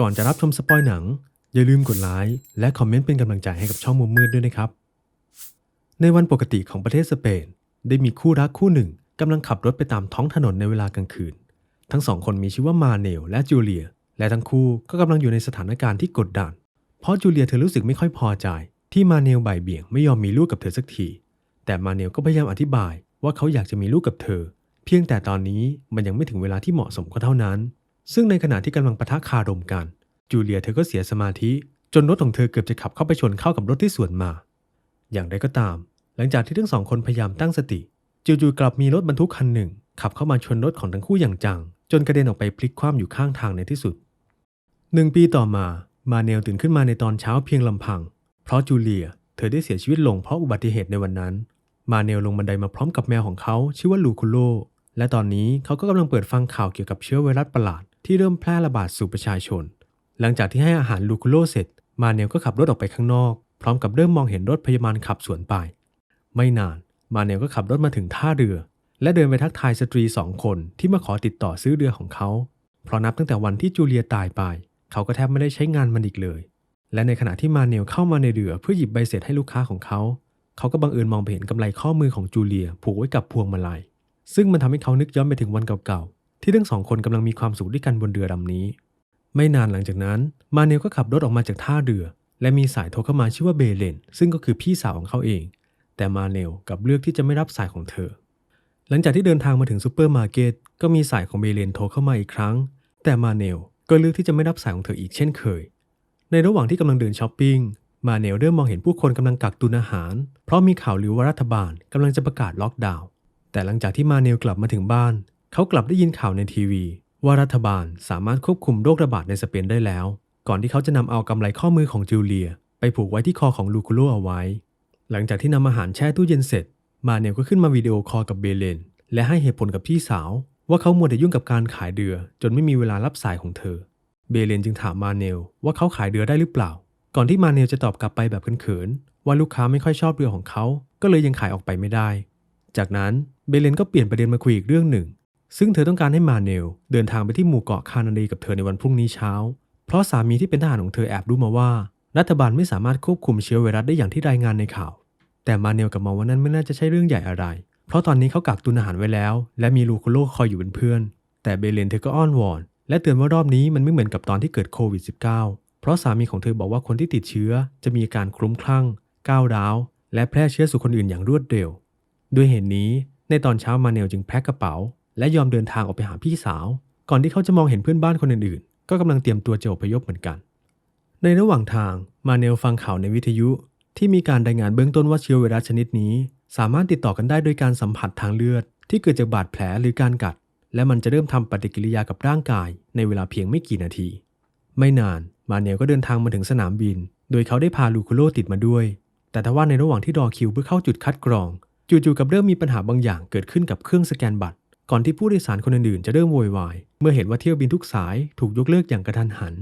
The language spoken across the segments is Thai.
ก่อนจะรับชมสปอยหนัง อย่าลืมกดไลค์และคอมเมนต์เป็นกำลังใจให้กับช่องมุมมืดด้วยนะครับ ในวันปกติของประเทศสเปน ได้มีคู่รักคู่หนึ่งกำลังขับรถไปตามท้องถนนในเวลากลางคืน ทั้งสองคนมีชื่อว่ามาเนลและจูเลีย และทั้งคู่ก็กำลังอยู่ในสถานการณ์ที่กดดัน เพราะจูเลียเธอรู้สึกไม่ค่อยพอใจ ที่มาเนลบ่ายเบี่ยงไม่ยอมมีลูกกับเธอสักที แต่มาเนลก็พยายามอธิบายว่าเขาอยากจะมีลูกกับเธอ เพียงแต่ตอนนี้มันยังไม่ถึงเวลาที่เหมาะสมก็เท่านั้น ซึ่งในขณะที่กำลังปะทะคารมกัน จูเลียเธอก็เสียสมาธิ จนรถของเธอเกือบจะขับเข้าไปชนเข้ากับรถที่สวนมา อย่างไรก็ตาม หลังจากที่ทั้งสองคนพยายามตั้งสติ จู่ๆกลับมีรถบรรทุกคันหนึ่ง ขับเข้ามาชนรถของทั้งคู่อย่างจัง จนกระเด็นออกไปพลิกคว่ำอยู่ข้างทางในที่สุดหนึ่งปีต่อมามาเนลตื่นขึ้นมาในตอนเช้าเพียงลำพัง เพราะจูเลีย เธอได้เสียชีวิตลงเพราะอุบัติเหตุในวันนั้น มาเนลลงบันไดมาพร้อมกับแมวของเขาชื่อว่าลูคุโล และตอนนี้เขาก็กำลังเปิดฟังข่าวเกี่ยวกับเชื้อไวรัสประหลาด ที่เริ่มแพร่ระบาดสู่ประชาชน หลังจากที่ให้อาหารลูคุโลเสร็จ มาเนลก็ขับรถออกไปข้างนอก พร้อมกับเริ่มมองเห็นรถพยาบาลขับสวนไป ไม่นาน มาเนลก็ขับรถมาถึงท่าเรือ และเดินไปทักทายสตรีสองคนที่มาขอติดต่อซื้อเรือของเขา เพราะนับตั้งแต่วันที่จูเลียตายไป เขาก็แทบไม่ได้ใช้งานมันอีกเลย และในขณะที่มาเนลเข้ามาในเรือเพื่อหยิบใบเสร็จให้ลูกค้าของเขา เขาก็บังเอิญมองไปเห็นกำไลข้อมือของจูเลียผูกไว้กับพวงมาลัย ซึ่งมันทำให้เขานึกย้อนไปถึงวันเก่าๆ ที่ทั้งสองคนกำลังมีความสุขด้วยกันบนเรือลำนี้ ไม่นานหลังจากนั้น มาเนลก็ขับรถออกมาจากท่าเรือ และมีสายโทรเข้ามาชื่อว่าเบเลน ซึ่งก็คือพี่สาวของเขาเอง แต่มาเนลกับเลือกที่จะไม่รับสายของเธอ หลังจากที่เดินทางมาถึงซูเปอร์มาร์เก็ตก็มีสายของเบเลนโทรเข้ามาอีกครั้ง แต่มาเนลก็เลือกที่จะไม่รับสายของเธออีกเช่นเคย ในระหว่างที่กำลังเดินช้อปปิ้งมาเนลเริ่มมองเห็นผู้คนกำลังกักตุนอาหาร เพราะมีข่าวลือว่ารัฐบาลกำลังจะประกาศล็อกดาวน์แต่หลังจากที่มาเนลกลับมาถึงบ้าน เขากลับได้ยินข่าวในทีวี ว่ารัฐบาลสามารถควบคุมโรคระบาดในสเปนได้แล้ว ก่อนที่เขาจะนำเอากำไลข้อมือของจูเลีย ไปผูกไว้ที่คอของลูคุโลเอาไว้ หลังจากที่นำอาหารแช่ตู้เย็นเสร็จ มาเนลก็ขึ้นมาวิดีโอคอลกับเบเลน และให้เหตุผลกับพี่สาว ว่าเขามัวแต่ยุ่งกับการขายเรือ จนไม่มีเวลารับสายของเธอ เบเลนจึงถามมาเนลว่าเขาขายเรือได้หรือเปล่า ก่อนที่มาเนลจะตอบกลับไปแบบเขินๆว่าลูกค้าไม่ค่อยชอบเรือของเขา ก็เลยยังขายออกไปไม่ได้ จากนั้นเบเลนก็เปลี่ยนประเด็นมาคุยอีกเรื่องหนึ่ง ซึ่งเธอต้องการให้มาเนลเดินทางไปที่หมู่เกาะคานาดีกับเธอในวันพรุ่งนี้เช้า เพราะสามีที่เป็นทหารของเธอแอบรู้มาว่า รัฐบาลไม่สามารถควบคุมเชื้อไวรัสได้อย่างที่รายงานในข่าว แต่มาเนลกับมองว่านั้นไม่น่าจะใช่เรื่องใหญ่อะไร เพราะตอนนี้เขากักตุนอาหารไว้แล้ว และมีลูโคโลคอยอยู่เป็นเพื่อน แต่เบเลนเธอก็อ้อนวอน และเตือนว่ารอบนี้มันไม่เหมือนกับตอนที่เกิดโควิด -19 เพราะสามีของเธอบอกว่าคนที่ติดเชื้อ จะมีอาการคลุ้มคลั่งก้าวร้าว และแพร่เชื้อสู่คนอื่นอย่างรวดเร็ว ด้วยเหตุนี้ในตอนเช้ามาเนลจึงแพ็คกระเป๋า และยอมเดินทางออกไปหาพี่สาว ก่อนที่เขาจะมองเห็นเพื่อนบ้านคนอื่นๆ ก็กำลังเตรียมตัวจะอพยพเหมือนกัน ในระหว่างทางมาเนลฟังข่าวในวิทยุ ที่มีการรายงานเบื้องต้นว่าเชื้อไวรัสชนิดนี้ สามารถติดต่อกันได้โดยการสัมผัสทางเลือด ที่เกิดจากบาดแผลหรือการกัด และมันจะเริ่มทำปฏิกิริยากับร่างกาย ในเวลาเพียงไม่กี่นาที ไม่นานมาเนลก็เดินทางมาถึงสนามบิน โดยเขาได้พาลูคุโลติดมาด้วย แต่ทว่าในระหว่างที่รอคิวเพื่อเข้าจุดคัดกรอง จู่ๆกับเริ่มมีปัญหาบางอย่างเกิดขึ้นกับเครื่องสแกนบัตร ก่อนที่ผู้โดยสารคนอื่นๆ จะเริ่มโวยวาย เมื่อเห็นว่าเที่ยวบินทุกสายถูกยกเลิกอย่างกระทันหัน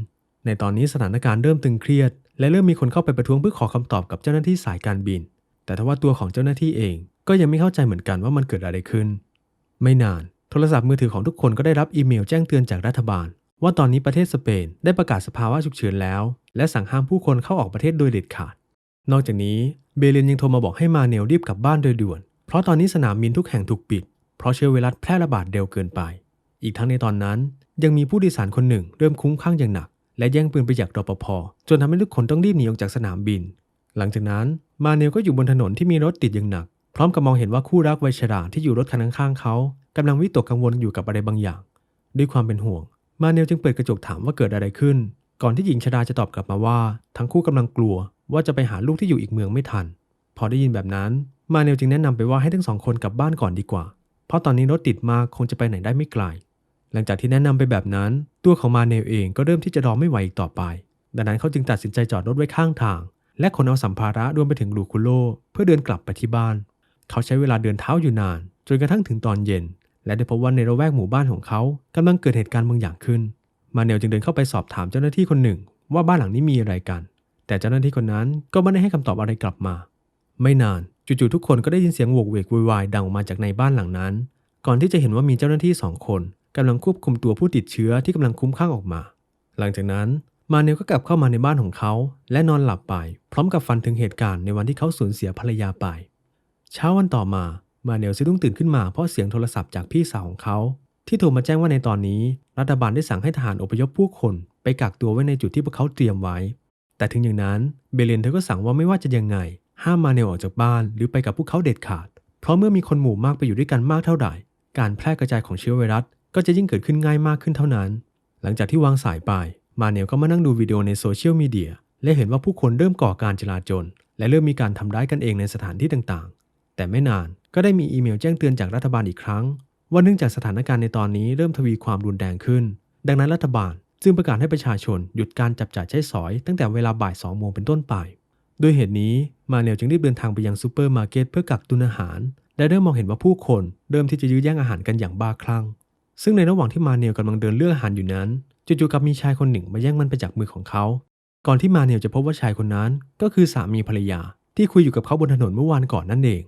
ในตอนนี้สถานการณ์เริ่มตึงเครียด และเริ่มมีคนเข้าไปประท้วงเพื่อขอคำตอบกับเจ้าหน้าที่สายการบิน แต่ทว่าตัวของเจ้าหน้าที่เอง ก็ยังไม่เข้าใจเหมือนกันว่ามันเกิดอะไรขึ้น ไม่นาน โทรศัพท์มือถือของทุกคนก็ได้รับอีเมลแจ้งเตือนจากรัฐบาล ว่าตอนนี้ประเทศสเปนได้ประกาศสภาวะฉุกเฉินแล้ว และสั่งห้ามผู้คนเข้าออกประเทศโดยเด็ดขาด นอกจากนี้เบเลนยังโทรมาบอกให้มาเนลรีบกลับบ้านโดยด่วน เพราะตอนนี้สนามบินทุกแห่งถูกปิด ราะเชื้อไวรัสแพร่ระบาดเร็วเกินไป อีกทั้งในตอนนั้น ยังมีผู้โดยสารคนหนึ่งเริ่มคุ้มคลั่งอย่างหนัก และแย่งปืนไปจากรปภจนทำให้ทุกคนต้องรีบหนีออกจากสนามบิน หลังจากนั้นมาเนลก็อยู่บนถนนที่มีรถติดอย่างหนัก พร้อมกับมองเห็นว่าคู่รักวัยชราที่อยู่รถคันข้างๆเขากำลังวิตกกังวลอยู่กับอะไรบางอย่าง ด้วยความเป็นห่วง มาเนลจึงเปิดกระจกถามว่าเกิดอะไรขึ้น ก่อนที่หญิงชราจะตอบกลับมาว่า ทั้งคู่กำลังกลัว ว่าจะไปหาลูกที่อยู่อีกเมืองไม่ทัน พอได้ยินแบบนั้น มาเนลจึงแนะนำไปว่าให้ทั้งสองคนกลับบ้านก่อนดีกว่า เพราะตอนนี้รถติดมากคงจะไปไหนได้ไม่ไกล หลังจากที่แนะนำไปแบบนั้น ตัวของมาเนลเองก็เริ่มที่จะรอไม่ไหวอีกต่อไป ดังนั้นเขาจึงตัดสินใจจอดรถไว้ข้างทาง และขนเอาสัมภาระรวมไปถึงลูคุโล เพื่อเดินกลับไปที่บ้าน เขาใช้เวลาเดินเท้าอยู่นาน จนกระทั่งถึงตอนเย็น และได้พบว่าในระแวกหมู่บ้านของเขากำลังเกิดเหตุการณ์บางอย่างขึ้น มาเนลจึงเดินเข้าไปสอบถามเจ้าหน้าที่คนหนึ่ง ว่าบ้านหลังนี้มีอะไรกัน แต่เจ้าหน้าที่คนนั้นก็ไม่ได้ให้คำตอบอะไรกลับมา ไม่นาน จู่ๆทุกคนก็ได้ยินเสียงโวกเวกโวยวายดังออกมาจากในบ้านหลังนั้น ก่อนที่จะเห็นว่ามีเจ้าหน้าที่สองคนกำลังควบคุมตัวผู้ติดเชื้อที่กำลังคุ้มคลั่งออกมา หลังจากนั้นมาเนลก็กลับเข้ามาในบ้านของเขา และนอนหลับไป พร้อมกับฝันถึงเหตุการณ์ในวันที่เขาสูญเสียภรรยาไป เช้าวันต่อมามาเนลสะดุ้งตื่นขึ้นมาเพราะเสียงโทรศัพท์จากพี่สาวของเขา ที่โทรมาแจ้งว่าในตอนนี้ รัฐบาลได้สั่งให้ทหารอพยพผู้คน ไปกักตัวไว้ในจุดที่พวกเขาเตรียมไว้ แต่ถึงอย่างนั้นเบเลนเธอก็สั่งว่าไม่ว่าจะยังไง ห้ามมาเนลออกจากบ้านหรือไปกับพวกเขาเด็ดขาด เพราะเมื่อมีคนหมู่มากไปอยู่ด้วยกันมากเท่าใดการแพร่กระจายของเชื้อไวรัส ก็จะยิ่งเกิดขึ้นง่ายมากขึ้นเท่านั้น หลังจากที่วางสายไป มาเนลก็มานั่งดูวิดีโอในโซเชียลมีเดียและเห็นว่าผู้คนเริ่มก่อการจลาจล และเริ่มมีการทำร้ายกันเองในสถานที่ต่างๆ แต่ไม่นานก็ได้มีอีเมลแจ้งเตือนจากรัฐบาลอีกครั้ง ว่าเนื่องจากสถานการณ์ในตอนนี้เริ่มทวีความรุนแรงขึ้น ดังนั้นรัฐบาลจึงประกาศให้ประชาชนหยุดการจับจ่ายใช้สอย ตั้งแต่เวลาบ่ายสองโมงเป็นต้นไป ด้วยเหตุนี้มาเนลจึงรีบเดินทางไปยังซูเปอร์มาร์เก็ตเพื่อกักตุนอาหาร และเริ่มมองเห็นว่าผู้คนเริ่มที่จะยื้อแย่งอาหารกันอย่างบ้าคลั่ง ซึ่งในระหว่างที่มาเนลกำลังเดินเลือกอาหารอยู่นั้นจู่ๆกับมีชายคนหนึ่งมาแย่งมันไปจากมือของเขา ก่อนที่มาเนลจะพบว่าชายคนนั้น ก็คือสามีภรรยา ที่คุยอยู่กับเขาบนถนนเมื่อวานก่อนนั่นเอง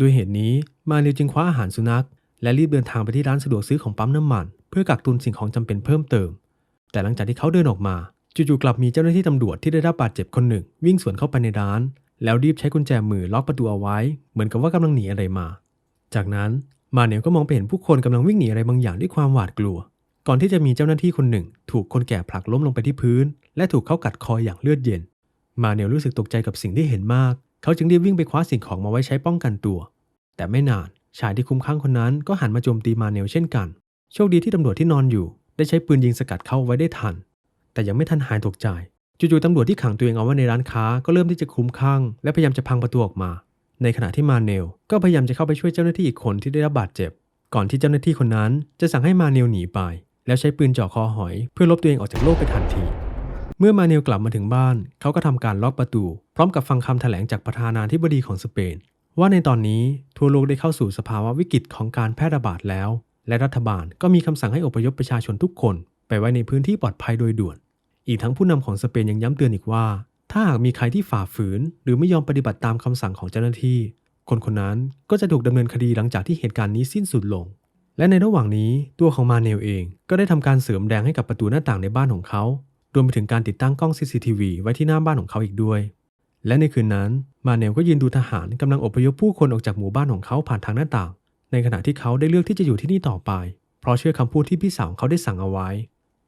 ด้วยเหตุนี้มาเนลจึงคว้าอาหารสุนัข และรีบเดินทางไปที่ร้านสะดวกซื้อของปั๊มน้ำมัน เพื่อกักตุนสิ่งของจำเป็นเพิ่มเติม แต่หลังจากที่เขาเดินออกมา จู่ๆกลับมีเจ้าหน้าที่ตำรวจที่ได้รับบาดเจ็บคนหนึ่ง วิ่งสวนเข้าไปในร้าน แล้วรีบใช้กุญแจมือล็อกประตูเอาไว้ เหมือนกับว่ากำลังหนีอะไรมา จากนั้นมาเนลก็มองไปเห็นผู้คนกำลังวิ่งหนีอะไรบางอย่างด้วยความหวาดกลัว ก่อนที่จะมีเจ้าหน้าที่คนหนึ่ง ถูกคนแก่ผลักล้มลงไปที่พื้น และถูกเขากัดคออย่างเลือดเย็น มาเนลรู้สึกตกใจกับสิ่งที่เห็นมาก เขาจึงรีบวิ่งไปคว้าสิ่งของมาไว้ใช้ป้องกันตัว แต่ไม่นานชายที่คุ้มข้างคนนั้นก็หันมาโจมตีมาเนลเช่นกัน โชคดีที่ตำรวจที่นอนอยู่ ได้ใช้ปืนยิงสกัดเขาไว้ได้ทัน แต่ยังไม่ทันหายตกใจ จู่ๆตำรวจที่ขังตัวเองเอาไว้ในร้านค้าก็เริ่มที่จะคลุ้มคลั่งและพยายามจะพังประตูออกมา ในขณะที่มาเนลก็พยายามจะเข้าไปช่วยเจ้าหน้าที่อีกคนที่ได้รับบาดเจ็บ ก่อนที่เจ้าหน้าที่คนนั้นจะสั่งให้มาเนลหนีไป แล้วใช้ปืนจ่อคอหอย เพื่อลบตัวเองออกจากโลกไปทันที เมื่อมาเนลกลับมาถึงบ้าน เขาก็ทำการล็อกประตู พร้อมกับฟังคำแถลงจากประธานาธิบดีของสเปน ว่าในตอนนี้ทั่วโลกได้เข้าสู่สภาวะวิกฤตของการแพร่ระบาดแล้ว และรัฐบาลก็มีคำสั่งให้อพยพประชาชนทุกคนไปไว้ในพื้นที่ปลอดภัยโดยด่วน อีกทั้งผู้นำของสเปนยังย้ำเตือนอีกว่า ถ้าหากมีใครที่ฝ่าฝืน หรือไม่ยอมปฏิบัติตามคำสั่งของเจ้าหน้าที่ คนคนนั้นก็จะถูกดำเนินคดีหลังจากที่เหตุการณ์นี้สิ้นสุดลง และในระหว่างนี้ตัวของมาเนลเองก็ได้ทำการเสริมแดงให้กับประตูหน้าต่างในบ้านของเขา รวมไปถึงการติดตั้งกล้อง CCTV ไว้ที่หน้าบ้านของเขาอีกด้วย และในคืนนั้นมาเนลก็ยืนดูทหารกำลังอพยพผู้คนออกจากหมู่บ้านของเขาผ่านทางหน้าต่าง ในขณะที่เขาได้เลือกที่จะอยู่ที่นี่ต่อไป เพราะเชื่อคำพูดที่พี่สาวเขาได้สั่งเอาไว้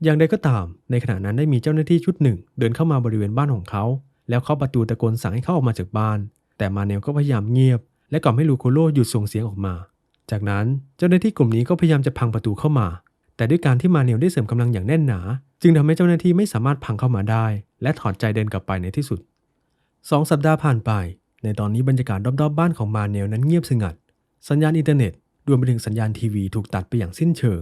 อย่างใดก็ตาม ในขณะนั้นได้มีเจ้าหน้าที่ชุดหนึ่ง เดินเข้ามาบริเวณบ้านของเขา แล้วเข้าประตูตะโกนสั่งให้เขาออกมาจากบ้าน แต่มาเนลก็พยายามเงียบ และกล่อมให้ลูโคโลหยุดส่งเสียงออกมา จากนั้นเจ้าหน้าที่กลุ่มนี้ก็พยายามจะพังประตูเข้ามา แต่ด้วยการที่มาเนลได้เสริมกำลังอย่างแน่นหนา จึงทำให้เจ้าหน้าที่ไม่สามารถพังเข้ามาได้ และถอดใจเดินกลับไปในที่สุดสองสัปดาห์ผ่านไป ในตอนนี้บรรยากาศรอบๆบ้านของมาเนลนั้นเงียบสงัด สัญญาณอินเทอร์เน็ตรวมไปถึงสัญญาณทีวีถูกตัดไปอย่างสิ้นเชิง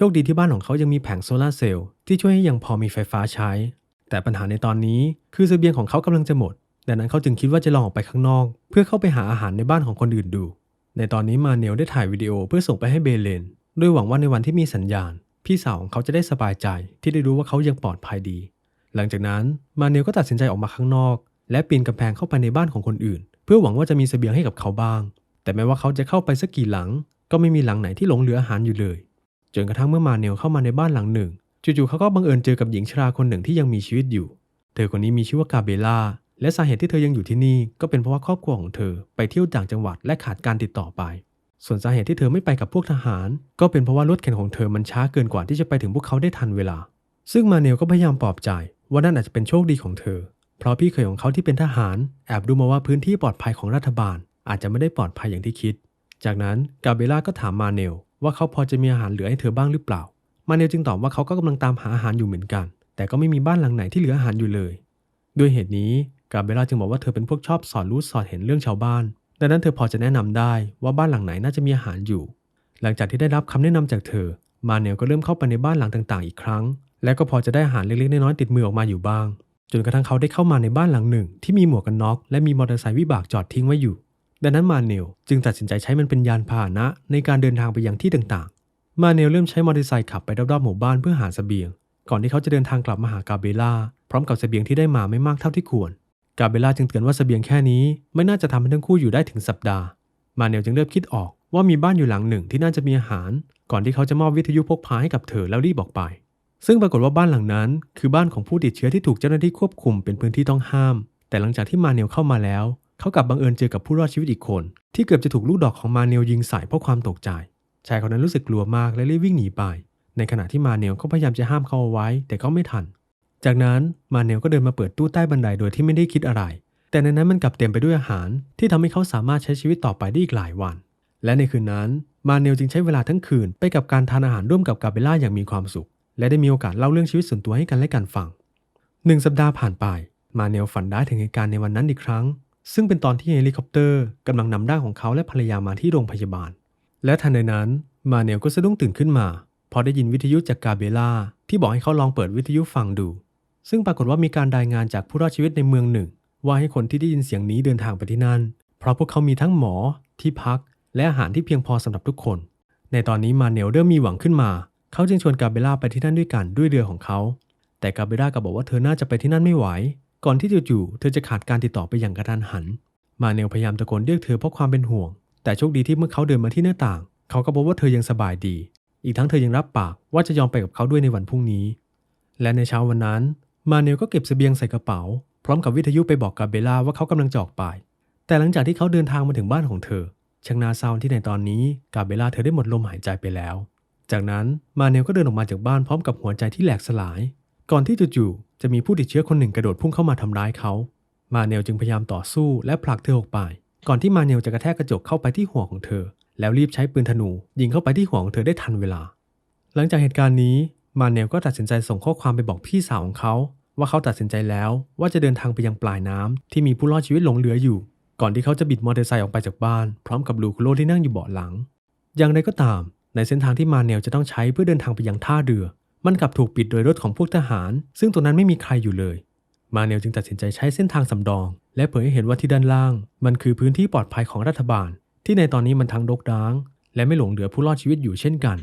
โชคดีที่บ้านของเขายังมีแผงโซลาร์เซลล์ที่ช่วยให้ยังพอมีไฟฟ้าใช้ แต่ปัญหาในตอนนี้คือเสบียงของเขากำลังจะหมด ดังนั้นเขาจึงคิดว่าจะลองออกไปข้างนอก เพื่อเข้าไปหาอาหารในบ้านของคนอื่นดู ในตอนนี้มาเนลได้ถ่ายวิดีโอเพื่อส่งไปให้เบเลนด้วยหวังว่าในวันที่มีสัญญาณ พี่สาวของเขาจะได้สบายใจที่ได้รู้ว่าเขายังปลอดภัยดี หลังจากนั้นมาเนลก็ตัดสินใจออกมาข้างนอก และปีนกำแพงเข้าไปในบ้านของคนอื่น เพื่อหวังว่าจะมีเสบียงให้กับเขาบ้าง แต่แม้ว่าเขาจะเข้าไปสักกี่หลัง ก็ไม่มีหลังไหนที่หลงเหลืออาหารอยู่เลย จนกระทั่งเมื่อมาเนลเข้ามาในบ้านหลังหนึ่ง จู่ๆเขาก็บังเอิญเจอกับหญิงชราคนหนึ่งที่ยังมีชีวิตอยู่ เธอคนนี้มีชื่อว่ากาเบล่า และสาเหตุที่เธอยังอยู่ที่นี่ก็เป็นเพราะว่าครอบครัวของเธอไปเที่ยวต่างจังหวัดและขาดการติดต่อไป ส่วนสาเหตุที่เธอไม่ไปกับพวกทหาร ก็เป็นเพราะว่ารถเข็นของเธอมันช้าเกินกว่าที่จะไปถึงพวกเขาได้ทันเวลา ซึ่งมาเนลก็พยายามปลอบใจว่านั่นอาจจะเป็นโชคดีของเธอ เพราะพี่เคยของเขาที่เป็นทหารแอบดูมาว่าพื้นที่ปลอดภัยของรัฐบาล อาจจะไม่ได้ปลอดภัยอย่างที่คิด จากนั้นกาเบล่าก็ถามมาเนล ว่าเขาพอจะมีอาหารเหลือให้เธอบ้างหรือเปล่า มาเนลจึงตอบว่าเขาก็กำลังตามหาอาหารอยู่เหมือนกัน แต่ก็ไม่มีบ้านหลังไหนที่เหลืออาหารอยู่เลย ด้วยเหตุนี้กาเบล่าจึงบอกว่าเธอเป็นพวกชอบสอนรู้สอนเห็นเรื่องชาวบ้าน ดังนั้นเธอพอจะแนะนำได้ว่าบ้านหลังไหนน่าจะมีอาหารอยู่ หลังจากที่ได้รับคำแนะนำจากเธอ มาเนลก็เริ่มเข้าไปในบ้านหลังต่างๆ อีกครั้ง และก็พอจะได้อาหารเล็กๆน้อยๆติดมือออกมาอยู่บ้าง จนกระทั่งเขาได้เข้ามาในบ้านหลังหนึ่ง ที่มีหมวกกันน็อกและมีมอเตอร์ไซค์วิบากจอดทิ้งไว้อยู่ ดังนั้นมาเนลจึงตัดสินใจใช้มันเป็นยานพาหนะในการเดินทางไปยังที่ต่างๆ มาเนลเริ่มใช้มอเตอร์ไซค์ขับไปรอบๆหมู่บ้านเพื่อหาเสบียง ก่อนที่เขาจะเดินทางกลับมาหากาเบล่าพร้อมกับเสบียงที่ได้มาไม่มากเท่าที่ควร กาเบล่าจึงเตือนว่าเสบียงแค่นี้ไม่น่าจะทำให้ทั้งคู่อยู่ได้ถึงสัปดาห์ มาเนลจึงเริ่มคิดออกว่ามีบ้านอยู่หลังหนึ่งที่น่าจะมีอาหาร ก่อนที่เขาจะมอบวิทยุพกพาให้กับเธอแล้วรีบออกไป ซึ่งปรากฏว่าบ้านหลังนั้น คือบ้านของผู้ติดเชื้อที่ถูกเจ้าหน้าที่ควบคุมเป็นพื้นที่ต้องห้าม แต่หลังจากที่มาเนลเข้ามาแล้ว เขากลับบังเอิญเจอกับผู้รอดชีวิตอีกคน ที่เกือบจะถูกลูกดอกของมาเนลยิงใส่เพราะความตกใจชายคนนั้นรู้สึกกลัวมากและรีบวิ่งหนีไป ในขณะที่มาเนลก็พยายามจะห้ามเขาเอาไว้ แต่ก็ไม่ทัน จากนั้นมาเนลก็เดินมาเปิดตู้ใต้บันไดโดยที่ไม่ได้คิดอะไร แต่ในนั้นมันกลับเต็มไปด้วยอาหาร ที่ทำให้เขาสามารถใช้ชีวิตต่อไปได้อีกหลายวัน และในคืนนั้นมาเนลจึงใช้เวลาทั้งคืนไปกับการทานอาหารร่วมกับกาเบล่าอย่างมีความสุข และได้มีโอกาสเล่าเรื่องชีวิตส่วนตัวให้กันและกันฟังหนึ่งสัปดาห์ผ่านไป มาเนลฝันได้ถึงเหตุการณ์ในวันนั้นอีกครั้ง ซึ่งเป็นตอนที่เฮลิคอปเตอร์กำลังนำร่างของเขาและภรรยามาที่โรงพยาบาล และทันใดนั้นมาเนลก็สะดุ้งตื่นขึ้นมาพราะได้ยินวิทยุจากกาเบล่าที่บอกให้เขาลองเปิดวิทยุฟังดู ซึ่งปรากฏว่ามีการรายงานจากผู้รอดชีวิตในเมืองหนึ่ง ว่าให้คนที่ได้ยินเสียงนี้เดินทางไปที่นั่น เพราะพวกเขามีทั้งหมอที่พัก และอาหารที่เพียงพอสำหรับทุกคน ในตอนนี้มาเนลเริ่มมีหวังขึ้นมา เขาจึงชวนกาเบล่าไปที่นั่นด้วยกันด้วยเรือของเขา แต่กาเบล่าก็บอกว่าเธอน่าจะไปที่นั่นไม่ไหว ก่อนที่จู่ๆเธอจะขาดการติดต่อไปอย่างกระทันหัน มาเนลพยายามตะโกนเรียกเธอเพราะความเป็นห่วง แต่โชคดีที่เมื่อเขาเดินมาที่หน้าต่าง เขาก็พบว่าเธอยังสบายดี อีกทั้งเธอยังรับปากว่าจะยอมไปกับเขาด้วยในวันพรุ่งนี้ และในเช้าวันนั้น มาเนลก็เก็บเสบียงใส่กระเป๋า พร้อมกับวิทยุไปบอกกาเบล่าว่าเขากำลังจะออกไป แต่หลังจากที่เขาเดินทางมาถึงบ้านของเธอช่างนาเศร้าที่ในตอนนี้กาเบล่าเธอได้หมดลมหายใจไปแล้ว จากนั้นมาเนลก็เดินออกมาจากบ้านพร้อมกับหัวใจที่แหลกสลาย ก่อนที่จู่ๆ จะมีผู้ติดเชื้อคนหนึ่งกระโดดพุ่งเข้ามาทำร้ายเขา มาเนลจึงพยายามต่อสู้และผลักเธอออกไป ก่อนที่มาเนลจะกระแทกกระจกเข้าไปที่หัวของเธอ แล้วรีบใช้ปืนธนู ยิงเข้าไปที่หัวของเธอได้ทันเวลา หลังจากเหตุการณ์นี้ มาเนลก็ตัดสินใจส่งข้อความไปบอกพี่สาวของเขา ว่าเขาตัดสินใจแล้วว่าจะเดินทางไปยังปลายน้ำที่มีผู้รอดชีวิตหลงเหลืออยู่ ก่อนที่เขาจะบิดมอเตอร์ไซค์ออกไปจากบ้าน พร้อมกับลูคุโรที่นั่งอยู่เบาะหลัง อย่างไรก็ตาม ในเส้นทางที่มาเนลจะต้องใช้เพื่อเดินทางไปยังท่าเรือ มันกลับถูกปิดโดยรถของพวกทหาร ซึ่งตรงนั้นไม่มีใครอยู่เลย มาเนลจึงตัดสินใจใช้เส้นทางสำรอง และเผยให้เห็นว่าที่ด้านล่าง มันคือพื้นที่ปลอดภัยของรัฐบาล ที่ในตอนนี้มันทั้งรกร้าง และไม่หลงเหลือผู้รอดชีวิตอยู่เช่นกัน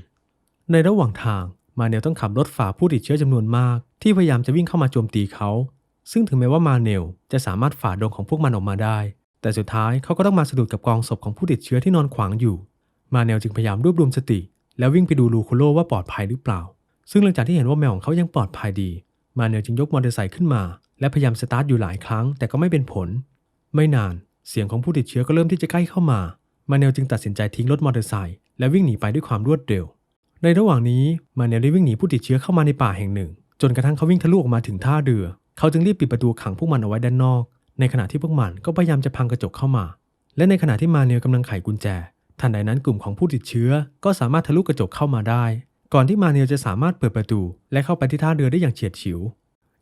ในระหว่างทางมาเนลต้องขับรถฝ่าผู้ติดเชื้อจำนวนมาก ที่พยายามจะวิ่งเข้ามาโจมตีเขา ซึ่งถึงแม้ว่ามาเนลจะสามารถฝ่าดงของพวกมันออกมาได้ แต่สุดท้ายเขาก็ต้องมาสะดุดกับกองศพของผู้ติดเชื้อที่นอนขวางอยู่ มาเนลจึงพยายามรวบรวมสติ แล้ววิ่งไปดูลูคโลว่าปลอดภัยหรือเปล่า ซึ่งหลังจากที่เห็นว่าแมวของเขายังปลอดภัยดี มาเนลจึงยกมอเตอร์ไซค์ขึ้นมา และพยายามสตาร์ทอยู่หลายครั้ง แต่ก็ไม่เป็นผล ไม่นานเสียงของผู้ติดเชื้อก็เริ่มที่จะใกล้เข้ามา มาเนลจึงตัดสินใจทิ้งรถมอเตอร์ไซค์และวิ่งหนีไปด้วยความรวดเร็ว ในระหว่างนี้มาเนลได้วิ่งหนีผู้ติดเชื้อเข้ามาในป่าแห่งหนึ่ง จนกระทั่งเขาวิ่งทะลุออกมาถึงท่าเรือ เขาจึงรีบปิดประตูขังพวกมันเอาไว้ด้านนอก ในขณะที่พวกมันก็พยายามจะพังกระจกเข้ามา และในขณะที่มาเนลกำลังไขกุญแจ ทันใดนั้นกลุ่มของผู้ติดเชื้อก็สามารถทะลุกระจกเข้ามาได้ ก่อนที่มาเนลจะสามารถเปิดประตู และเข้าไปที่ท่าเรือได้อย่างเฉียดฉิว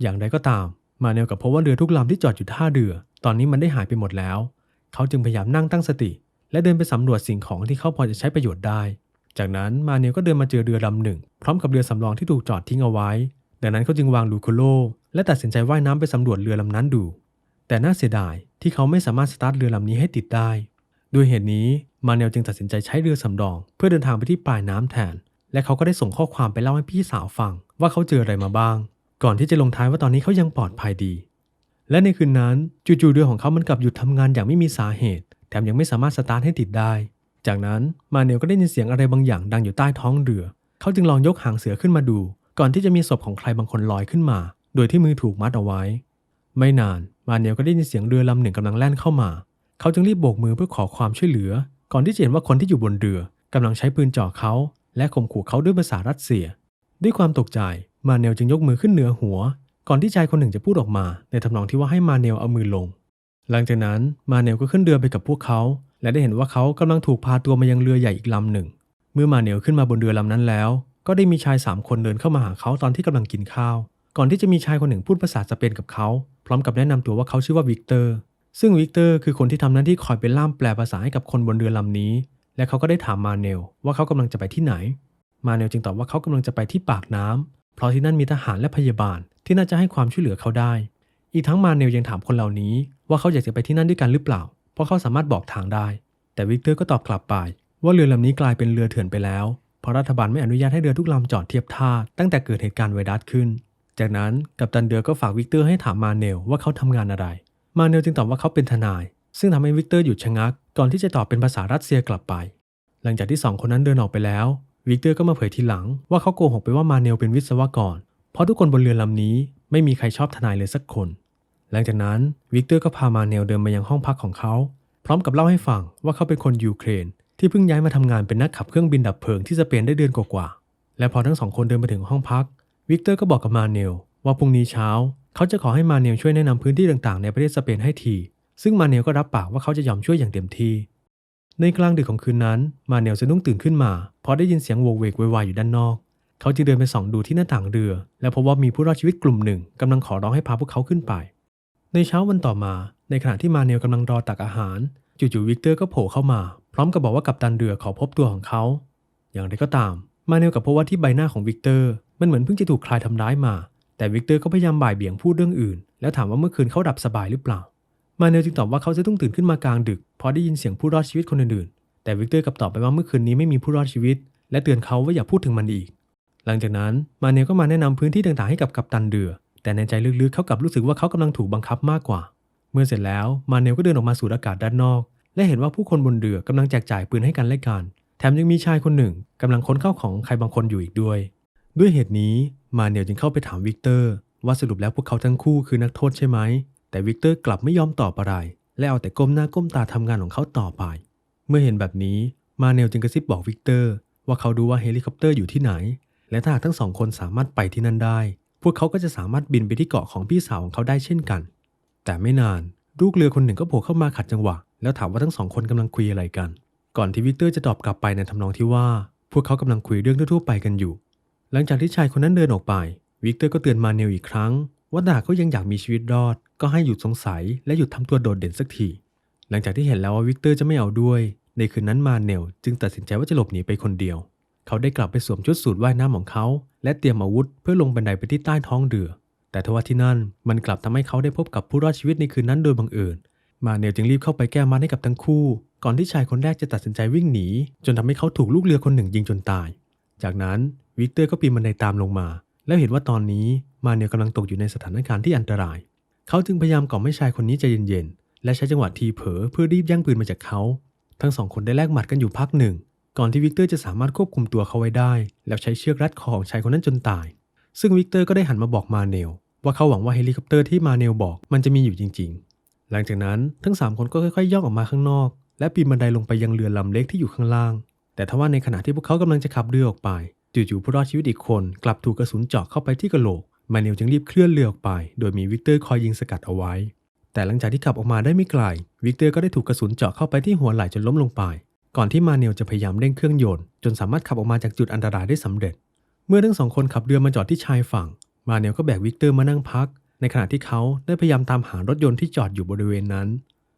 อย่างไรก็ตาม มาเนลกับพบว่าเรือทุกลำที่จอดอยู่ท่าเรือ ตอนนี้มันได้หายไปหมดแล้ว เขาจึงพยายามนั่งตั้งสติ และเดินไปสำรวจสิ่งของที่เขาพอจะใช้ประโยชน์ได้ จากนั้นมาเนลก็เดินมาเจอเรือลำหนึ่ง พร้อมกับเรือสำรองที่ถูกจอดทิ้งเอาไว้ ดังนั้นเขาจึงวางลูโคโลและตัดสินใจว่ายน้ำไปสำรวจเรือลำนั้นดู แต่น่าเสียดายที่เขาไม่สามารถสตาร์ทเรือลำนี้ให้ติดได้ด้วยเหตุนี้มาเนลจึงตัดสินใจใช้เรือสำรอง เพื่อเดินทางไปที่ปลายน้ำแทน และเขาก็ได้ส่งข้อความไปเล่าให้พี่สาวฟังว่าเขาเจออะไรมาบ้าง ก่อนที่จะลงท้ายว่าตอนนี้เขายังปลอดภัยดี และในคืนนั้นจู่ๆเรือของเขามันกลับหยุดทำงานอย่างไม่มีสาเหตุ แถมยังไม่สามารถสตาร์ทให้ติดได้ จากนั้นมาเนลก็ได้ยินเสียงอะไรบางอย่างดังอยู่ใต้ท้องเรือ เขาจึงลองยกหางเสือขึ้นมาดู ก่อนที่จะมีศพของใครบางคนลอยขึ้นมา โดยที่มือถูกมัดเอาไว้ ไม่นานมาเนลก็ได้ยินเสียงเรือลำหนึ่งกำลังแล่นเข้ามา เขาจึงรีบโบกมือเพื่อขอความช่วยเหลือ ก่อนที่จะเห็นว่าคนที่อยู่บนเรือกำลังใช้ปืนจ่อเขา และข่มขู่เขาด้วยภาษารัสเซีย ด้วยความตกใจมาเนลจึงยกมือขึ้นเหนือหัว ก่อนที่ชายคนหนึ่งจะพูดออกมา ในทำนองที่ว่าให้มาเนลเอามือลง หลังจากนั้นมาเนลก็ขึ้นเรือไปกับพวกเขา และได้เห็นว่าเขากำลังถูกพาตัวมายังเรือใหญ่อีกลำหนึ่ง เมื่อมาเนลขึ้นมาบนเรือลำนั้นแล้ว ก็ได้มีชายสามคนเดินเข้ามาหาเขาตอนที่กำลังกินข้าว ก่อนที่จะมีชายคนหนึ่งพูดภาษาสเปนกับเขา พร้อมกับแนะนำตัวว่าเขาชื่อว่าวิกเตอร์ ซึ่งวิกเตอร์คือคนที่ทำหน้าที่คอยเป็นล่ามแปลภาษาให้กับคนบนเรือลำนี้ และเขาก็ได้ถามมาเนลว่าเขากำลังจะไปที่ไหน มาเนลจึงตอบว่าเขากำลังจะไปที่ปากน้ำเพราะที่นั่นมีทหารและพยาบาลที่น่าจะให้ความช่วยเหลือเขาได้ อีกทั้งมาเนลยังถามคนเหล่านี้ ว่าเขาอยากจะไปที่นั่นด้วยกันหรือเปล่า เพราะเขาสามารถบอกทางได้ แต่วิกเตอร์ก็ตอบกลับไป ว่าเรือลำนี้กลายเป็นเรือเถื่อนไปแล้ว เพราะรัฐบาลไม่อนุญาตให้เรือทุกลำจอดเทียบท่าตั้งแต่เกิดเหตุการณ์ไวรัสขึ้น จากนั้นกัปตันเรือก็ฝากวิกเตอร์ให้ถามมาเนลว่าเขาทำงานอะไร มาเนลจึงตอบว่าเขาเป็นทนาย ซึ่งทำให้วิกเตอร์หยุดชะงักก่อนที่จะตอบเป็นภาษารัสเซียกลับไป หลังจากที่สองคนนั้นเดินออกไปแล้ว วิกเตอร์ก็มาเผยทีหลังว่าเขาโกหกไปว่ามาเนลเป็นวิศวกร เพราะทุกคนบนเรือลำนี้ไม่มีใครชอบทนายเลยสักคน หลังจากนั้นวิกเตอร์ก็พามาเนลเดินมายังห้องพักของเขา พร้อมกับเล่าให้ฟังว่าเขาเป็นคนยูเครน ที่เพิ่งย้ายมาทำงานเป็นนักขับเครื่องบินดับเพลิงที่สเปนได้เดือนกว่าๆ และพอทั้งสองคนเดินมาถึงห้องพัก วิกเตอร์ก็บอกกับมาเนลว่าพรุ่งนี้เช้า เขาจะขอให้มาเนลช่วยแนะนำพื้นที่ต่างๆ ในประเทศสเปนให้ที ซึ่งมาเนลก็รับปากว่าเขาจะยอมช่วยอย่างเต็มที่ ในกลางดึกของคืนนั้น มาเนลสะดุ้งตื่นขึ้นมาเพราะได้ยินเสียงโวกเวกวายอยู่ด้านนอก เขาจึงเดินไปส่องดูที่หน้าต่างเรือ และพบว่ามีผู้รอดชีวิตกลุ่มหนึ่งกำลังขอร้องให้พาพวกเขาขึ้นไป ในเช้าวันต่อมา ในขณะที่มาเนลกำลังรอตักอาหารจู่ๆวิกเตอร์ก็โผล่เข้ามา พร้อมกับบอกว่ากัปตันเรือขอพบตัวของเขา อย่างไรก็ตาม มาเนลกับพบว่าที่ใบหน้าของวิกเตอร์มันเหมือนเพิ่งจะถูกใครทำร้ายมา แต่วิกเตอร์ก็พยายามบ่ายเบี่ยงพูดเรื่องอื่น แล้วถามว่าเมื่อคืนเขาดับสบายหรือเปล่า มาเนลจึงตอบว่าเขาจะต้องตื่นขึ้นมากลางดึกเพราะได้ยินเสียงผู้รอดชีวิตคนอื่นๆ แต่วิกเตอร์กลับตอบไปว่าเมื่อคืนนี้ไม่มีผู้รอดชีวิต และเตือนเขาว่าอย่าพูดถึงมันอีก หลังจากนั้นมาเนลก็มาแนะนำพื้นที่ต่างๆให้กับกัปตันเรือ แต่ในใจลึกๆเขากลับรู้สึกว่าเขากำลังถูกบังคับมากกว่า เมื่อเสร็จแล้วมาเนลก็เดินออกมาสู่อากาศด้านนอก และเห็นว่าผู้คนบนเรือกำลังแจกจ่ายปืนให้กันและกัน แถมยังมีชายคนหนึ่งกำลังค้นเข้าของใครบางคนอยู่อีกด้วย ด้วยเหตุนี้มาเนลจึงเข้าไปถามวิกเตอร์ว่าสรุปแล้วพวกเขาทั้งคู่คือนักโทษใช่ไหม แต่วิกเตอร์กลับไม่ยอมตอบอะไร และเอาแต่ก้มหน้าก้มตาทำงานของเขาต่อไป เมื่อเห็นแบบนี้มาเนลจึงกระซิบบอกวิกเตอร์ ว่าเขาดูว่าเฮลิคอปเตอร์อยู่ที่ไหน และถ้าหากทั้งสองคนสามารถไปที่นั่นได้ พวกเขาก็จะสามารถบินไปที่เกาะของพี่สาวของเขาได้เช่นกัน แต่ไม่นานลูกเรือคนหนึ่งก็โผล่เข้ามาขัดจังหวะ แล้วถามว่าทั้งสองคนกำลังคุยอะไรกัน ก่อนที่วิกเตอร์จะตอบกลับไปในทำนองที่ว่า พวกเขากำลังคุยเรื่องทั่วไปกันอยู่ หลังจากที่ชายคนนั้นเดินออกไป วิกเตอร์ก็เตือนมาเนลอีกครั้ง ว่าถ้าเขายังอยากมีชีวิตรอด ก็ให้หยุดสงสัยและหยุดทำตัวโดดเด่นสักที หลังจากที่เห็นแล้วว่าวิกเตอร์จะไม่เอาด้วย ในคืนนั้นมาเนลจึงตัดสินใจว่าจะหลบหนีไปคนเดียว เขาได้กลับไปสวมชุดสูทว่ายน้ำของเขา และเตรียมอาวุธเพื่อลงบันไดไปที่ใต้ท้องเรือ แต่ทว่าที่นั่นมันกลับทำให้เขาได้พบกับผู้รอดชีวิตในคืนนั้นโดยบังเอิญ มาเนลจึงรีบเข้าไปแก้มัดให้กับทั้งคู่ ก่อนที่ชายคนแรกจะตัดสินใจวิ่งหนี จนทำให้เขาถูกลูกเรือคนหนึ่งยิงจนตาย จากนั้นวิกเตอร์ก็ปีนบันไดตามลงมา แล้วเห็นว่าตอนนี้มาเนลกำลังตกอยู่ในสถานการณ์ที่อันตราย เขาจึงพยายามกล่อมให้ชายคนนี้ใจเย็นๆ และใช้จังหวะทีเผลอเพื่อรีบแย่งปืนมาจากเขา ทั้งสองคนได้แลกหมัดกันอยู่พักหนึ่ง ก่อนที่วิกเตอร์จะสามารถควบคุมตัวเขาไว้ได้ แล้วใช้เชือกรัดคอของชายคนนั้นจนตาย ซึ่งวิกเตอร์ก็ได้หันมาบอกมาเนลว่าเขาหวังว่าเฮลิคอปเตอร์ที่มาเนลบอกมันจะมีอยู่จริง ๆ หลังจากนั้นทั้ง 3 คนก็ค่อยๆย่องออกมาข้างนอก และปีนบันไดลงไปยังเรือลำเล็กที่อยู่ข้างล่าง แต่ทว่าในขณะที่พวกเขากำลังจะขับเรือออกไปจู่ๆผู้รอดชีวิตอีกคนกลับถูกกระสุนเจาะเข้าไปที่กระโหลก มาเนลจึงรีบเคลื่อนเรือออกไป โดยมีวิกเตอร์คอยยิงสกัดเอาไว้ แต่หลังจากที่ขับออกมาได้ไม่ไกล วิกเตอร์ก็ได้ถูกกระสุนเจาะเข้าไปที่หัวไหล่จนล้มลงไป ก่อนที่มาเนลจะพยายามเร่งเครื่องยนต์จนสามารถขับออกมาจากจุดอันตรายได้สำเร็จ เมื่อทั้งสองคนขับเรือมาจอดที่ชายฝั่ง มาเนลก็แบกวิกเตอร์มานั่งพัก ในขณะที่เขาได้พยายามตามหารถยนต์ที่จอดอยู่บริเวณนั้น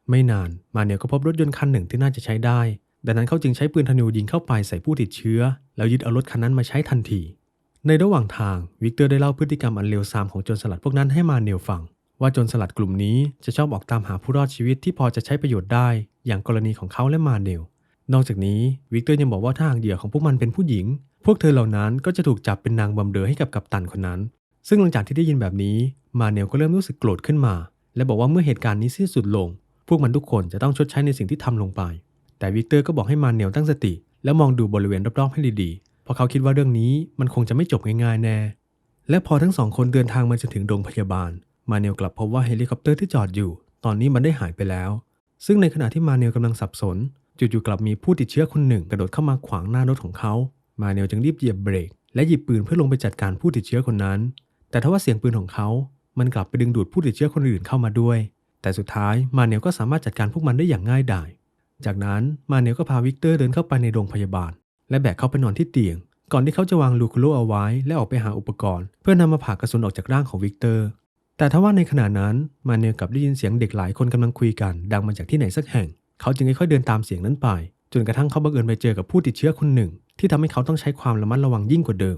ไม่นานมาเนลก็พบรถยนต์คันหนึ่งที่น่าจะใช้ได้ ดังนั้นเขาจึงใช้ปืนธนูยิงเข้าไปใส่ผู้ติดเชื้อ แล้วยึดเอารถคันนั้นมาใช้ทันที ในระหว่างทางวิกเตอร์ได้เล่าพฤติกรรมอันเลวทรามของโจรสลัดพวกนั้นให้มาเนลฟัง ว่าโจรสลัดกลุ่มนี้จะชอบออกตามหาผู้รอดชีวิตที่พอจะใช้ประโยชน์ได้ อย่างกรณีของเขาและมาเนลนอกจากนี้วิกเตอร์ยังบอกว่าถ้าหากเหยื่อของพวกมันเป็นผู้หญิง พวกเธอเหล่านั้นก็จะถูกจับเป็นนางบำเรอให้กับกัปตันคนนั้น ซึ่งหลังจากที่ได้ยินแบบนี้มาเนลก็เริ่มรู้สึกโกรธขึ้นมา และบอกว่าเมื่อเหตุการณ์นี้สิ้นสุดลง พวกมันทุกคนจะต้องชดใช้ในสิ่งที่ทำลงไป แต่วิกเตอร์ก็บอกให้มาเนลตั้งสติ และมองดูบริเวณรอบๆให้ดี เพราะเขาคิดว่าเรื่องนี้มันคงจะไม่จบง่ายๆแน่ และพอทั้งสองคนเดินทางมาจนถึงโรงพยาบาล มาเนลกลับพบว่าเฮลิคอปเตอร์ที่จอดอยู่ ตอนนี้มันได้หายไปแล้ว ซึ่งในขณะที่มาเนลกำลังสับสนจู่ๆกลับมีผู้ติดเชื้อคนหนึ่งกระโดดเข้ามาขวางหน้ารถของเขา มาเนลจึงรีบเหยียบเบรก และหยิบปืนเพื่อลงไปจัดการผู้ติดเชื้อคนนั้น แต่ทว่าเสียงปืนของเขา มันกลับไปดึงดูดผู้ติดเชื้อคนอื่นเข้ามาด้วย แต่สุดท้ายมาเนลก็สามารถจัดการพวกมันได้อย่างง่ายดาย จากนั้นมาเนลก็พาวิกเตอร์เดินเข้าไปในโรงพยาบาล และแบกเขาไปนอนที่เตียง ก่อนที่เขาจะวางลูคูโลเอาไว้ และออกไปหาอุปกรณ์ เพื่อนำมาผ่ากระสุนออกจากร่างของวิกเตอร์ แต่ทว่าในขณะนั้นมาเนลกลับได้ยินเสียงเด็กหลายคนกำลังคุยกัน ดังมาจากที่ไหนสักแห่ง เขาจึงค่อยๆเดินตามเสียงนั้นไป จนกระทั่งเขาบังเอิญไปเจอกับผู้ติดเชื้อคนหนึ่ง ที่ทำให้เขาต้องใช้ความระมัดระวังยิ่งกว่าเดิม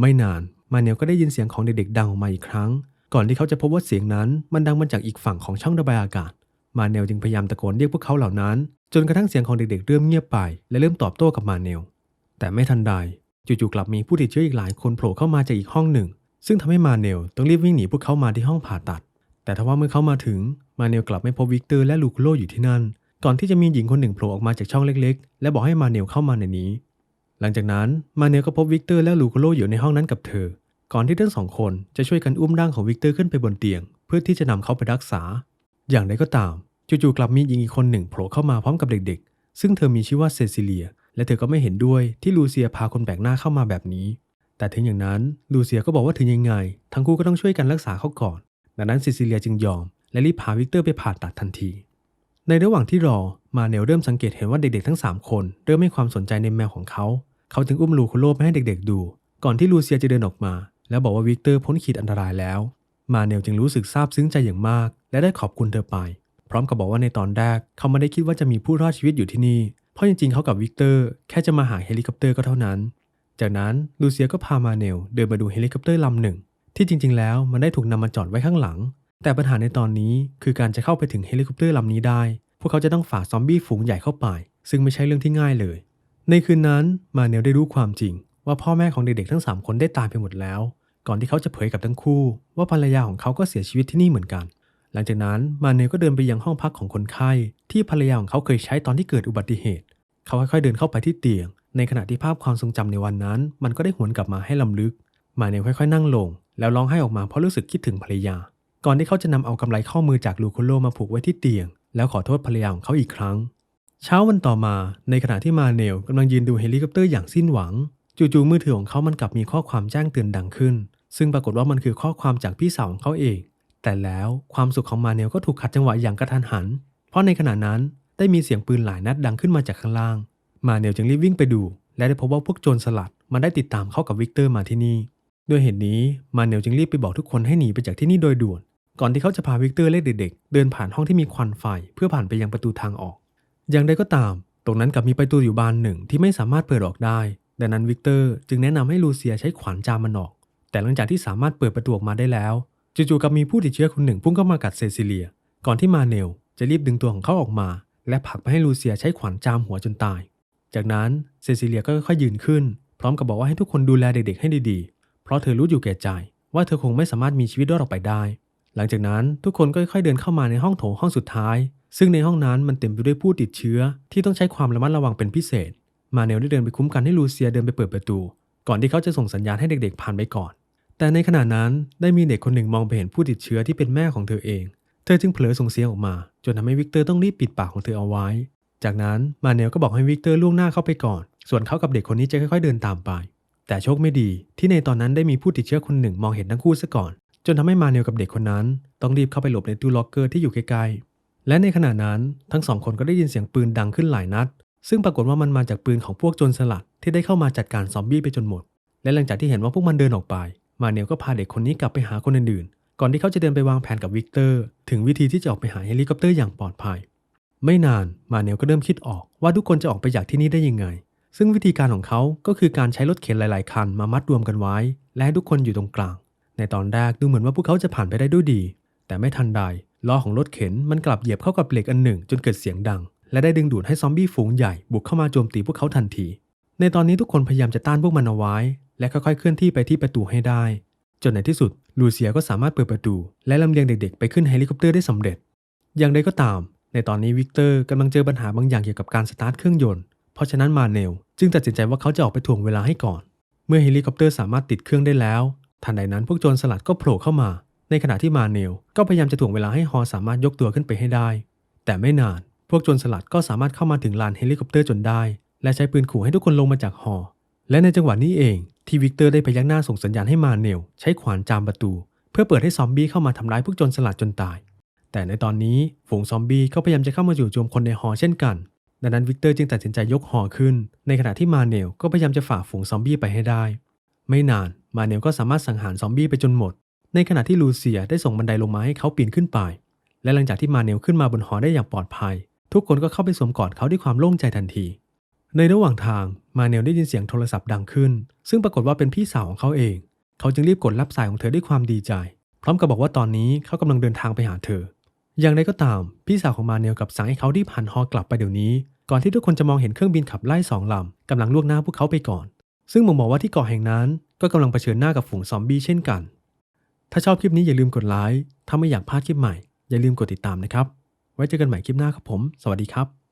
ไม่นานมาเนลก็ได้ยินเสียงของเด็กๆดังออกมาอีกครั้ง ก่อนที่เขาจะพบว่าเสียงนั้นมันดังมาจากอีกฝั่งของช่องระบายอากาศ มาเนลจึงพยายามตะโกนเรียกพวกเขาเหล่านั้น จนกระทั่งเสียงของเด็กๆเริ่มเงียบไป และเริ่มตอบโต้กับมาเนล แต่ไม่ทันใดจู่ๆกลับมีผู้ติดเชื้ออีกหลายคนโผล่เข้ามาจากอีกห้องหนึ่ง ซึ่งทำให้มาเนลต้องรีบวิ่งหนีพวกเขามาที่ห้องผ่าตัด แต่ทว่าเมื่อเขามาถึงมาเนลกลับไม่พบวิกเตอร์และลูคโลอยู่ที่นั่น ก่อนที่จะมีหญิงคนหนึ่งโผล่ออกมาจากช่องเล็ก ๆ และบอกให้มาเนลเข้ามาในนี้ หลังจากนั้นมาเนลก็พบวิกเตอร์และลูคโลอยู่ในห้องนั้นกับเธอ ก่อนที่ทั้งสองคนจะช่วยกันอุ้มร่างของวิกเตอร์ขึ้นไปบนเตียง เพื่อที่จะนำเขาไปรักษา อย่างไรก็ตามจู่ๆกลับมีหญิงอีกคนหนึ่งโผล่เข้ามาพร้อมกับเด็ก ๆ ซึ่งเธอมีชื่อว่าเซซิเลีย และเธอก็ไม่เห็นด้วยที่ลูเซียพาคนแปลกหน้าเข้ามาแบบนี้ แต่ถึงอย่างนั้นลูเซียก็บอกว่าถึงยังไง ทั้งคู่ก็ต้องช่วยกันรักษาเขาก่อน ดังนั้นเซซิเลียจึงยอม และรีบพาวิกเตอร์ไปผ่าตัดทันที ในระหว่างที่รอมาเนลเริ่มสังเกตเห็นว่าเด็กๆทั้ง 3 คนเริ่มให้ความสนใจในแมวของเขา เขาจึงอุ้มลูโคโลไปให้เด็กๆดู ก่อนที่ลูเซียจะเดินออกมา แล้วบอกว่าวิกเตอร์พ้นขีดอันตรายแล้ว มาเนลจึงรู้สึกซาบซึ้งใจอย่างมาก และได้ขอบคุณเธอไป พร้อมกับบอกว่าในตอนแรกเขาไม่ได้คิดว่าจะมีผู้รอดชีวิตอยู่ที่นี่ เพราะจริงๆเขากับวิกเตอร์แค่จะมาหาเฮลิคอปเตอร์ก็เท่านั้น จากนั้นลูเซียก็พามาเนลเดินมาดูเฮลิคอปเตอร์ลำหนึ่ง ที่จริงๆ แล้วมันได้ถูกนำมาจอดไว้ข้างหลัง แต่ปัญหาในตอนนี้คือการจะเข้าไปถึงเฮลิคอปเตอร์ลำนี้ได้ พวกเขาจะต้องฝ่าซอมบี้ฝูงใหญ่เข้าไป ซึ่งไม่ใช่เรื่องที่ง่ายเลย ในคืนนั้นมาเนลได้รู้ความจริง ว่าพ่อแม่ของเด็กๆทั้ง 3 คนได้ตายไปหมดแล้ว ก่อนที่เขาจะเผยกับทั้งคู่ ว่าภรรยาของเขาก็เสียชีวิตที่นี่เหมือนกัน หลังจากนั้นมาเนลก็เดินไปยังห้องพักของคนไข้ ที่ภรรยาของเขาเคยใช้ตอนที่เกิดอุบัติเหตุ เขาค่อยๆเดินเข้าไปที่เตียง ในขณะที่ภาพความทรงจำในวันนั้น มันก็ได้หวนกลับมาให้ลำลึก มาเนลค่อยๆนั่งลง แล้วร้องไห้ออกมาเพราะรู้สึกคิดถึงภรรยา ก่อนที่เขาจะนำเอากำไรข้อมือจากลูโคโลมาผูกไว้ที่เตียง แล้วขอโทษภรรยาของเขาอีกครั้ง เช้าวันต่อมาในขณะที่มาเนลกำลังยืนดูเฮลิคอปเตอร์อย่างสิ้นหวังจู่ๆมือถือของเขามันกลับมีข้อความแจ้งเตือนดังขึ้น ซึ่งปรากฏว่ามันคือข้อความจากพี่สาวของเขาเอง แต่แล้วความสุขของมาเนลก็ถูกขัดจังหวะอย่างกระทันหัน เพราะในขณะนั้นได้มีเสียงปืนหลายนัดดังขึ้นมาจากข้างล่าง มาเนลจึงรีบวิ่งไปดู และได้พบว่าพวกโจรสลัดมันได้ติดตามเขากับวิกเตอร์มาที่นี่ ด้วยเหตุนี้มาเนลจึงรีบไปบอกทุกคนให้หนีไปจากที่นี่โดยด่วน ก่อนที่เขาจะพาวิกเตอร์และเด็กๆเดินผ่านห้องที่มีควันไฟเพื่อผ่านไปยังประตูทางออก อย่างใดก็ตาม ตรงนั้นกลับมีประตูอยู่บานหนึ่งที่ไม่สามารถเปิดออกได้ ดังนั้นวิกเตอร์จึงแนะนำให้ลูเซียใช้ขวานจามมันออก แต่หลังจากที่สามารถเปิดประตูออกมาได้แล้ว จู่ๆกับมีผู้ติดเชื้อคนหนึ่งพุ่งเข้ามากัดเซซิเลีย ก่อนที่มาเนลจะรีบดึงตัวของเขาออกมา และผลักไปให้ลูเซียใช้ขวานจามหัวจนตาย จากนั้นเซซิเลียก็ค่อยๆยืนขึ้น พร้อมกับบอกว่าให้ทุกคนดูแลเด็กๆให้ดีๆ เพราะเธอรู้อยู่แก่ใจ ว่าเธอคงไม่สามารถมีชีวิตรอดออกไปได้ หลังจากนั้นทุกคนก็ค่อยๆเดินเข้ามาในห้องโถงห้องสุดท้าย ซึ่งในห้องนั้นมันเต็มไปด้วยผู้ติดเชื้อ ที่ต้องใช้ความระมัดระวังเป็นพิเศษ มาเนลได้เดินไปคุ้มกันให้ลูเซียเดินไปเปิดประตู ก่อนที่เขาจะส่งสัญญาณให้เด็กๆผ่านไปก่อน แต่ในขณะนั้นได้มีเด็กคนหนึ่งมองไปเห็นผู้ติดเชื้อที่เป็นแม่ของเธอเอง เธอจึงเผลอส่งเสียงออกมา จนทำให้วิกเตอร์ต้องรีบปิดปากของเธอเอาไว้ จากนั้นมาเนลก็บอกให้วิกเตอร์ล่วงหน้าเข้าไปก่อน ส่วนเขากับเด็กคนนี้จะค่อยๆเดินตามไป แต่โชคไม่ดีที่ในตอนนั้นได้มีผู้ติดเชื้อคนหนึ่งมองเห็นทั้งคู่ซะก่อน จนทำให้มาเนลกับเด็กคนนั้น ต้องรีบเข้าไปหลบในตู้ล็อกเกอร์ที่อยู่ใกล้ๆ และในขณะนั้นทั้งสองคนก็ได้ยินเสียงปืนดังขึ้นหลายนัด ซึ่งปรากฏว่ามันมาจากปืนของพวกโจรสลัดที่ได้เข้ามาจัดการซอมบี้ไปจนหมด และหลังจากที่เห็นว่าพวกมันเดินออกไป มาเนลก็พาเด็กคนนี้กลับไปหาคนอื่นๆ ก่อนที่เขาจะเดินไปวางแผนกับวิกเตอร์ ถึงวิธีที่จะออกไปหาเฮลิคอปเตอร์อย่างปลอดภัย ไม่นานมาเนลก็เริ่มคิดออกว่าทุกคนจะออกไปจากที่นี่ได้ยังไง ซึ่งวิธีการของเขาก็คือการใช้รถเข็นหลาย ๆ คันมามัดรวมกันไว้ และให้ทุกคนอยู่ตรงกลาง ในตอนแรกดูเหมือนว่าพวกเขาจะผ่านไปได้ด้วยดี แต่ไม่ทันใดล้อของรถเข็นมันกลับเหยียบเข้ากับเหล็กอันหนึ่ง จนเกิดเสียงดัง และได้ดึงดูดให้ซอมบี้ฝูงใหญ่บุกเข้ามาโจมตีพวกเขาทันที ในตอนนี้ทุกคนพยายามจะต้านพวกมันเอาไว้ และค่อยๆเคลื่อนที่ไปที่ประตูให้ได้ จนในที่สุดลูเซียก็สามารถเปิดประตู และลำเลียงเด็กๆ ไปขึ้นเฮลิคอปเตอร์ได้สำเร็จ อย่างใดก็ตาม ในตอนนี้วิกเตอร์กำลังเจอปัญหาบางอย่างเกี่ยวกับการสตาร์ทเครื่องยนต์เพราะฉะนั้นมาเนลจึงตัดสินใจว่าเขาจะออกไปถ่วงเวลาให้ก่อน เมื่อเฮลิคอปเตอร์สามารถติดเครื่องได้แล้ว ทันใดนั้นพวกโจรสลัดก็โผล่เข้ามา ในขณะที่มาเนลก็พยายามจะถ่วงเวลาให้ฮอสามารถยกตัวขึ้นไปให้ได้ แต่ไม่นาน พวกโจรสลัดก็สามารถเข้ามาถึงลานเฮลิคอปเตอร์จนได้ และใช้ปืนขู่ให้ทุกคนลงมาจากฮอและในจังหวะนี้เองที่วิกเตอร์ได้พยักหน้าส่งสัญญาณให้มาเนลใช้ขวานจามประตู เพื่อเปิดให้ซอมบี้เข้ามาทำร้ายพวกโจรสลัดจนตาย แต่ในตอนนี้ฝูงซอมบี้ก็พยายามจะเข้ามาจู่โจมคนในฮอเช่นกัน ดังนั้นวิกเตอร์จึงตัดสินใจยกฮอขึ้น ในขณะที่มาเนลก็พยายามจะฝ่าฝูงซอมบี้ไปให้ได้ ไม่นานมาเนลก็สามารถสังหารซอมบี้ไปจนหมด ในขณะที่ลูเซียได้ส่งบันไดลงมาให้เขาปีนขึ้นไป และหลังจากที่มาเนลขึ้นมาบนหอได้อย่างปลอดภัย ทุกคนก็เข้าไปสวมกอดเขาด้วยความโล่งใจทันที ในระหว่างทางมาเนลได้ยินเสียงโทรศัพท์ดังขึ้น ซึ่งปรากฏว่าเป็นพี่สาวของเขาเอง เขาจึงรีบกดรับสายของเธอด้วยความดีใจ พร้อมกับบอกว่าตอนนี้เขากำลังเดินทางไปหาเธอ อย่างไรก็ตาม พี่สาวของมาเนลกับสั่งให้เขารีบหันฮอกลับไปเดี๋ยวนี้ ก่อนที่ทุกคนจะมองเห็นเครื่องบินขับไล่สองลำกำลังล่วงหน้าพวกเขาไปก่อน ซึ่งบ่งบอกว่าที่เกาะแห่งนั้น ก็กำลังเผชิญหน้ากับฝูงซอมบี้เช่นกัน ถ้าชอบคลิปนี้อย่าลืมกดไลค์ถ้าไม่อยากพลาดคลิปใหม่อย่าลืมกดติดตามนะครับไว้เจอกันใหม่คลิปหน้าครับผม สวัสดีครับ